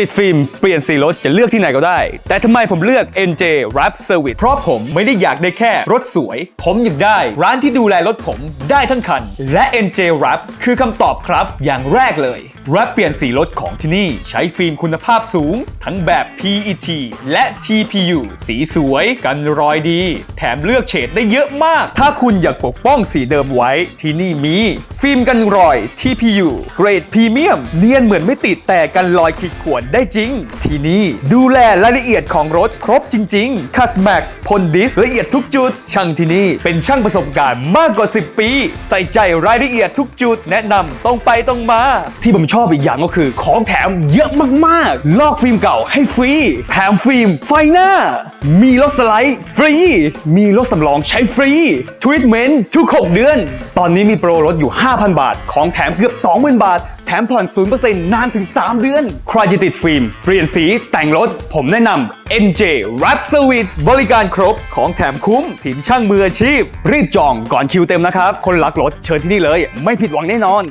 ติดฟิล์ม เปลี่ยนสีรถจะเลือกที่ไหนก็ได้ แต่ทำไมผมเลือก NJ Wrap Service เพราะผมไม่ได้อยากได้แค่รถสวย ผมอยากได้ ร้านที่ดูแลรถผมได้ทั้งคัน และ NJ Wrap คือคำตอบครับอย่างแรกเลย Wrap เปลี่ยนสีรถของที่นี่ ใช้ฟิล์มคุณภาพสูง ทั้งแบบ PET และ TPU สีสวยกันรอยดี แถมเลือกเฉดได้เยอะมาก ถ้าคุณอยากปกป้องสีเดิมไว้ที่นี่มี ฟิล์มกันรอย TPU เกรดพรีเมียมเนียนเหมือนไม่ติดแต่กันรอยขีดข่วนได้จริง ที่นี่ดูแลรายละเอียดของรถครบจริง ๆ คัดแม็กซ์พ่นดิสละเอียดทุกจุด ช่างที่นี่เป็นช่างประสบการณ์มากกว่า 10 ปี ใส่ใจรายละเอียดทุกจุด แนะนำตรงไปตรงมา ที่ผมชอบอีกอย่างก็คือของแถมเยอะมากๆ ลอกฟิล์มเก่าให้ฟรี แถมฟิล์มไฟหน้า มีรถสไลด์ฟรี มีรถสำรองใช้ฟรีทรีทเมนต์ทุก 6 เดือน ตอนนี้มีโปรลดอยู่ 5,000 บาท ของแถมเกือบ 20,000 บาท มผ่อน 0%นานถึง 3 เดือน ใครจะติดฟิล์ม เปลี่ยนสีแต่งรถ ผมแนะนำ NJ Wrap Service บริการครบของแถมคุ้ม ทีมช่างมืออาชีพ รีบจองก่อนคิวเต็มนะครับ คนรักรถเชิญที่นี่เลย ไม่ผิดหวังแน่นอน